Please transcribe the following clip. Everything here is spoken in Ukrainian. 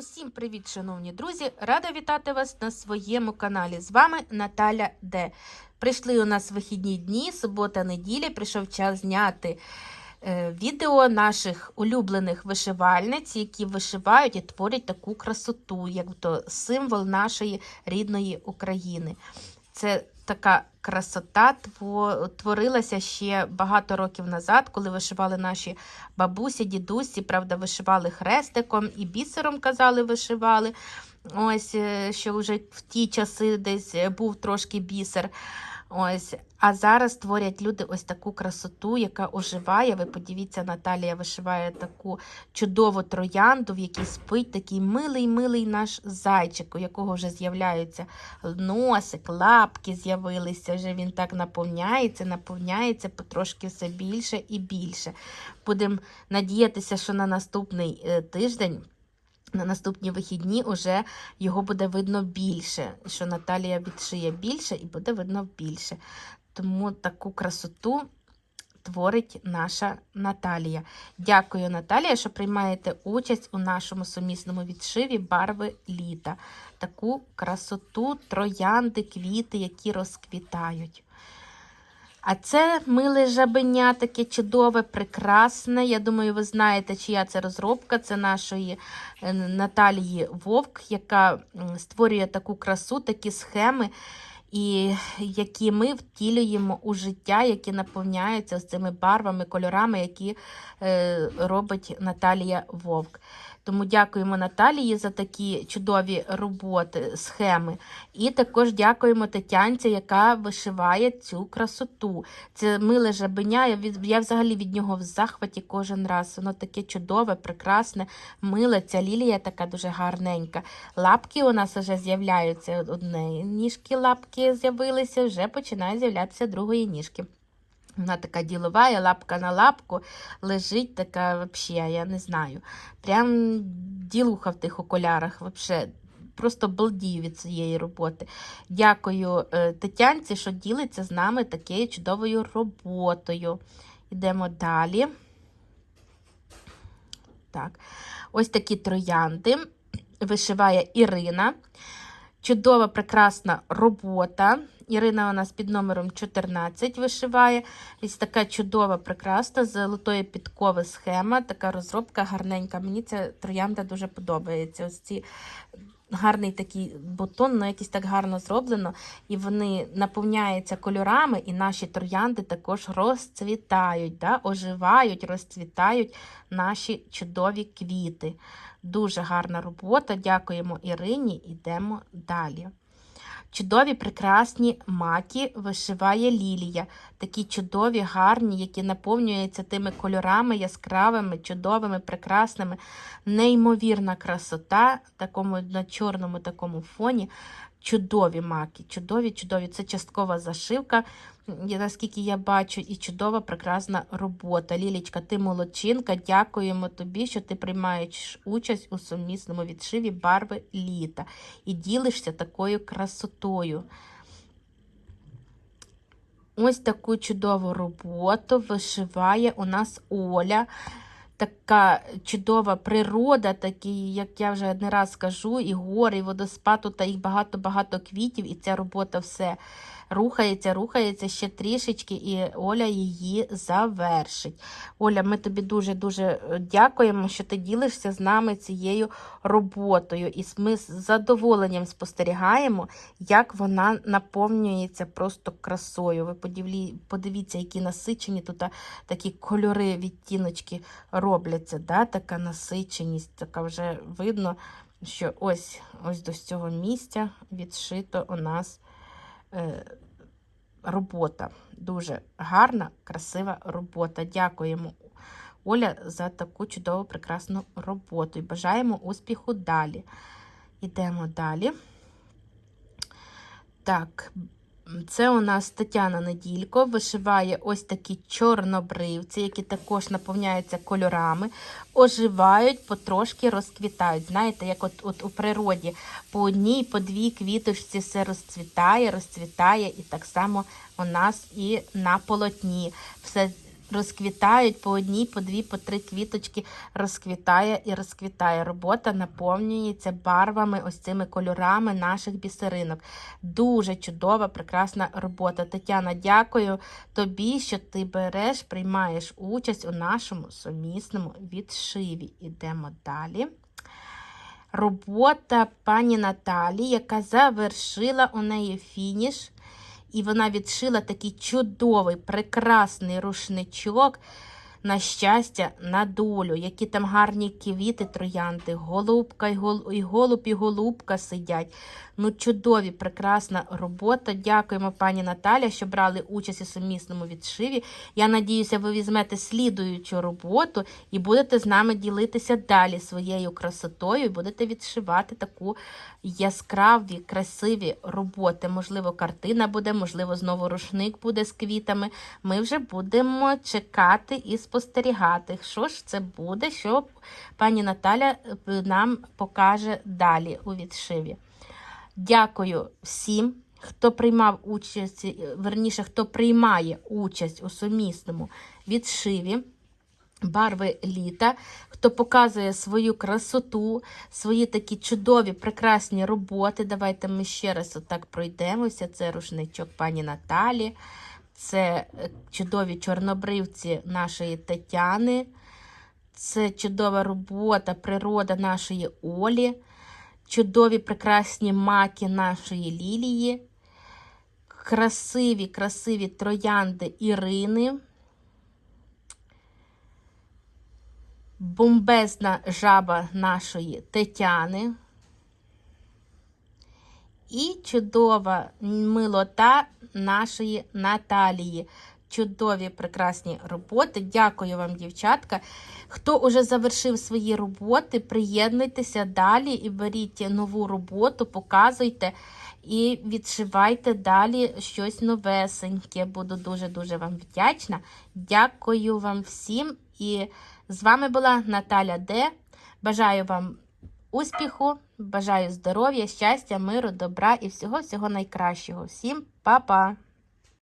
Усім привіт, шановні друзі! Рада вітати вас на своєму каналі. З вами Наталя Д. Прийшли у нас вихідні дні, субота, неділя. Прийшов час зняти е, відео наших улюблених вишивальниць, які вишивають і творять таку красоту, як то символ нашої рідної України. Це така красота тво- творилася ще багато років назад, коли вишивали наші бабусі, дідусі, правда, вишивали хрестиком і бісером казали, вишивали. Ось, е, що вже в ті часи десь е, був трошки бісер. Ось, а зараз творять люди ось таку красоту, яка оживає. Ви подивіться, Наталія вишиває таку чудову троянду, в якій спить такий милий, милий наш зайчик, у якого вже з'являються носик, лапки з'явилися. Вже він так наповняється, наповняється потрошки все більше і більше. Будемо надіятися, що на наступний е, тиждень. На наступні вихідні вже його буде видно більше, що Наталія відшиє більше і буде видно більше. Тому таку красоту творить наша Наталія. Дякую, Наталія, що приймаєте участь у нашому сумісному відшиві барви літа. Таку красоту, троянди, квіти, які розквітають. А це миле жабеня, таке чудове, прекрасне. Я думаю, ви знаєте, чия це розробка. Це нашої е, Наталії Вовк, яка створює таку красу, такі схеми, і які ми втілюємо у життя, які наповняються з цими барвами, кольорами, які е, робить Наталія Вовк. Тому дякуємо Наталії за такі чудові роботи, схеми. І також дякуємо Тетянці, яка вишиває цю красоту. Це миле жабеня. Я, від, я взагалі від нього в захваті кожен раз. Воно таке чудове, прекрасне, миле. Ця лілія така дуже гарненька. Лапки у нас вже з'являються. Одне ніжки лапки з'явилися, вже починає з'являтися другої ніжки. Вона така ділова, лапка на лапку лежить така, взагалі, я не знаю. Прям ділуха в тих окулярах. Вообще, просто балдію від цієї роботи. Дякую е, Тетянці, що ділиться з нами такою чудовою роботою. Йдемо далі. Так, ось такі троянди вишиває Ірина. Чудова, прекрасна робота. Ірина у нас під номером 14 вишиває. Ось така чудова, прекрасна, золотої підкови схема. Така розробка гарненька. Мені ця троянда дуже подобається. Ось ці гарний такий бутон, ну якось так гарно зроблено. І вони наповняються кольорами, і наші троянди також розцвітають, да? оживають, розцвітають наші чудові квіти. Дуже гарна робота. Дякуємо Ірині. Йдемо далі. Чудові, прекрасні маки вишиває Лілія. Такі чудові, гарні, які наповнюються тими кольорами яскравими, чудовими, прекрасними. Неймовірна красота такому на чорному такому фоні. Чудові маки, чудові, чудові. Це часткова зашивка, наскільки я бачу, і чудова, прекрасна робота. Лілічка, ти молодчинка. Дякуємо тобі, що ти приймаєш участь у сумісному відшиві барви літа і ділишся такою красотою. Ось таку чудову роботу вишиває у нас Оля. Така чудова природа, такі, як я вже не раз кажу, і гори, і водоспад, тут їх багато-багато квітів, і ця робота все рухається, рухається ще трішечки, і Оля її завершить. Оля, ми тобі дуже-дуже е, дякуємо, що ти ділишся з нами цією роботою. І ми з задоволенням спостерігаємо, як вона наповнюється просто красою. Ви подивлі, подивіться, які насичені тут такі кольори, відтіночки робляться. Да? Така насиченість, така вже видно, що ось, ось до цього місця відшито у нас робота. Дуже гарна, красива робота. Дякуємо, Оля, за таку чудову, прекрасну роботу. І бажаємо успіху далі. Йдемо далі. Так, це у нас Тетяна Неділько вишиває ось такі чорнобривці, які також наповняються кольорами, оживають, потрошки розквітають. Знаєте, як от, от у природі по одній, по дві квіточці все розцвітає, розцвітає, і так само у нас і на полотні. Все розквітають по одній, по дві, по три квіточки розквітає і розквітає. Робота наповнюється барвами, ось цими кольорами наших бісеринок. Дуже чудова, прекрасна робота. Тетяна, дякую тобі, що ти береш, приймаєш участь у нашому сумісному відшиві. Ідемо далі. Робота пані Наталі, яка завершила у неї фініш. І вона відшила такий чудовий, прекрасний рушничок на щастя, на долю, які там гарні квіти троянди, голубка і, гол... і голуб, і голубка сидять. Ну, чудові, прекрасна робота. Дякуємо, пані Наталя, що брали участь у сумісному відшиві. Я надіюся, ви візьмете слідуючу роботу і будете з нами ділитися далі своєю красотою і будете відшивати таку яскраві, красиві роботи. Можливо, картина буде, можливо, знову рушник буде з квітами. Ми вже будемо чекати і спостерігати, що ж це буде, що пані Наталя е, нам покаже далі у відшиві. Дякую всім, хто приймав участь, е, верніше, хто приймає участь у сумісному відшиві. Барви літа, хто показує свою красоту, свої такі чудові, прекрасні роботи. Давайте ми ще раз отак пройдемося. Це рушничок пані Наталі, це е, чудові чорнобривці нашої Тетяни, це чудова робота, природа нашої Олі, чудові прекрасні маки нашої Лілії, красиві, красиві троянди Ірини. бомбезна жаба нашої Тетяни і чудова милота нашої Наталії. Чудові прекрасні роботи. Дякую вам, дівчатка. Хто уже завершив свої роботи, приєднуйтеся далі і беріть нову роботу, показуйте і відшивайте далі щось новесеньке. Буду дуже-дуже вам вдячна. Дякую вам всім. І з вами була Наталя Д. Бажаю вам успіху, бажаю здоров'я, щастя, миру, добра і всього-всього найкращого. Всім па-па!